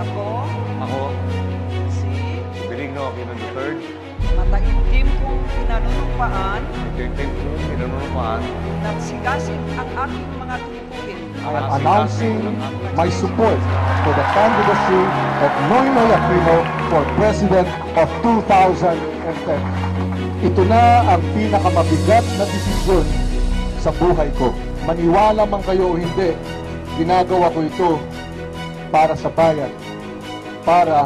Ako, Ako, si? Benigno Aquino III, mataimtim kong pinanunumpaan Detective ko, pinanunupaan, nagsigasig ang aking mga tungkulin ang announcing my support for the candidacy of Noynoy Aquino for President of 2010. Ito na ang pinakamabigat na desisyon sa buhay ko. Maniwala man kayo o hindi, ginagawa ko ito para sa bayan, para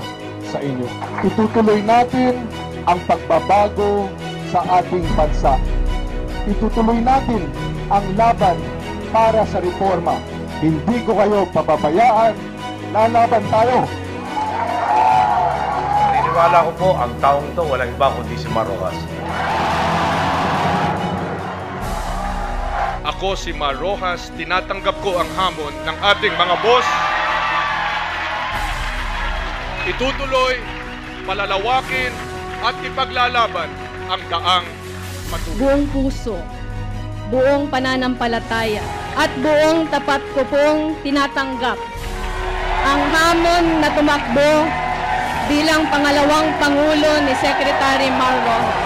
sa inyo. Itutuloy natin ang pagbabago sa ating bansa. Itutuloy natin ang laban para sa reforma. Hindi ko kayo pababayaan. Lalaban tayo. Naniniwala ko po, ang taong to walang iba kundi si Marojas. Ako si Mar Rojas, tinatanggap ko ang hamon ng ating mga boss. Itutuloy, palalawakin at ipaglalaban ang daang matuloy. buong puso, buong pananampalataya, at buong tapat ko pong tinatanggap ang hamon na tumakbo bilang pangalawang Pangulo ni Secretary Marlo.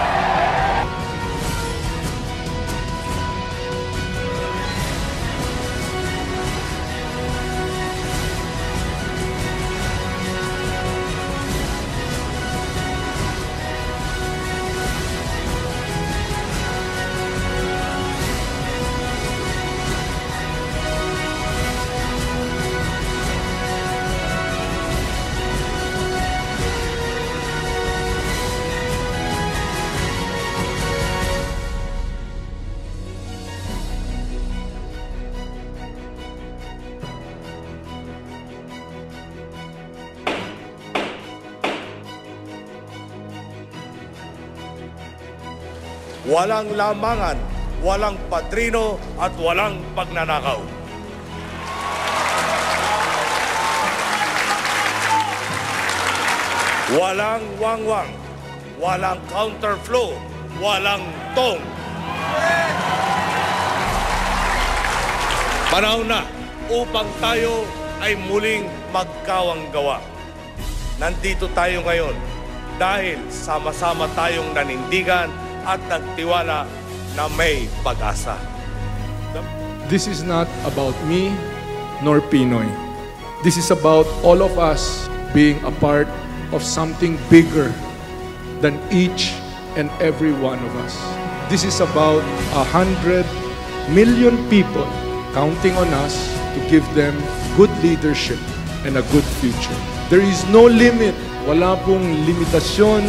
Walang lamangan, walang padrino at walang pagnanakaw. Walang wangwang, walang counterflow, walang tong. Panahon na upang tayo ay muling magkawang gawa. Nandito tayo ngayon dahil sama-sama tayong nanindigan at nagtiwala na may pag-asa. This is not about me nor Pinoy. This is about all of us being a part of something bigger than each and every one of us. This is about a hundred million people counting on us to give them good leadership and a good future. There is no limit, wala pong limitasyon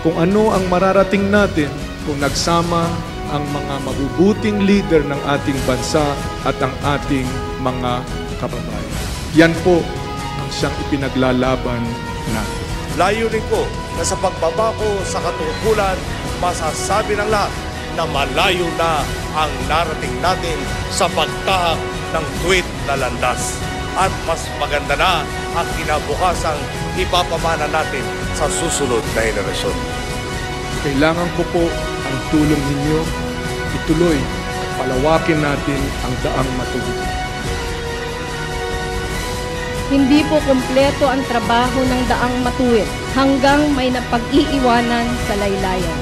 kung ano ang mararating natin kung nagsama ang mga mabubuting leader ng ating bansa at ang ating mga kababayan. Yan po ang siyang ipinaglalaban natin. Layunin ko na sa pagbabako sa katungkulan, masasabi ng lahat na malayo na ang narating natin sa pagtahak ng tweet na landas. At mas maganda na ang kinabukasang ipapamana natin sa susunod na henerasyon. Kailangan ko po ang tulong ninyo. Ituloy, palawakin natin ang daang matuwid. Hindi po kumpleto ang trabaho ng daang matuwid hanggang may napag-iiwanan sa laylayan.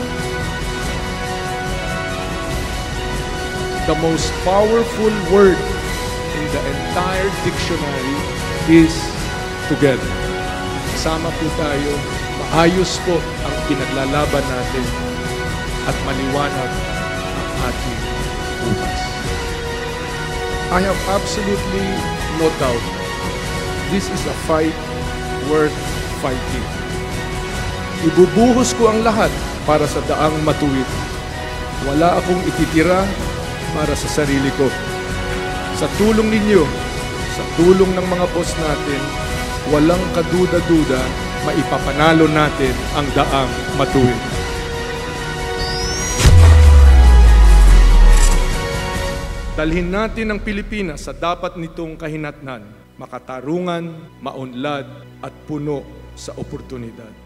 The most powerful word in the entire dictionary is together. Kasama po tayo, maayos po ang pinaglalaban natin at maliwanag ang ating bukas. I have absolutely no doubt this is a fight worth fighting. Ibubuhos ko ang lahat para sa daang matuwid. Wala akong ititira para sa sarili ko. Sa tulong ninyo, sa tulong ng mga boss natin, walang kaduda-duda, maipapanalo natin ang daang matuwid. Dalhin natin ang Pilipinas sa dapat nitong kahinatnan, makatarungan, maunlad at puno sa oportunidad.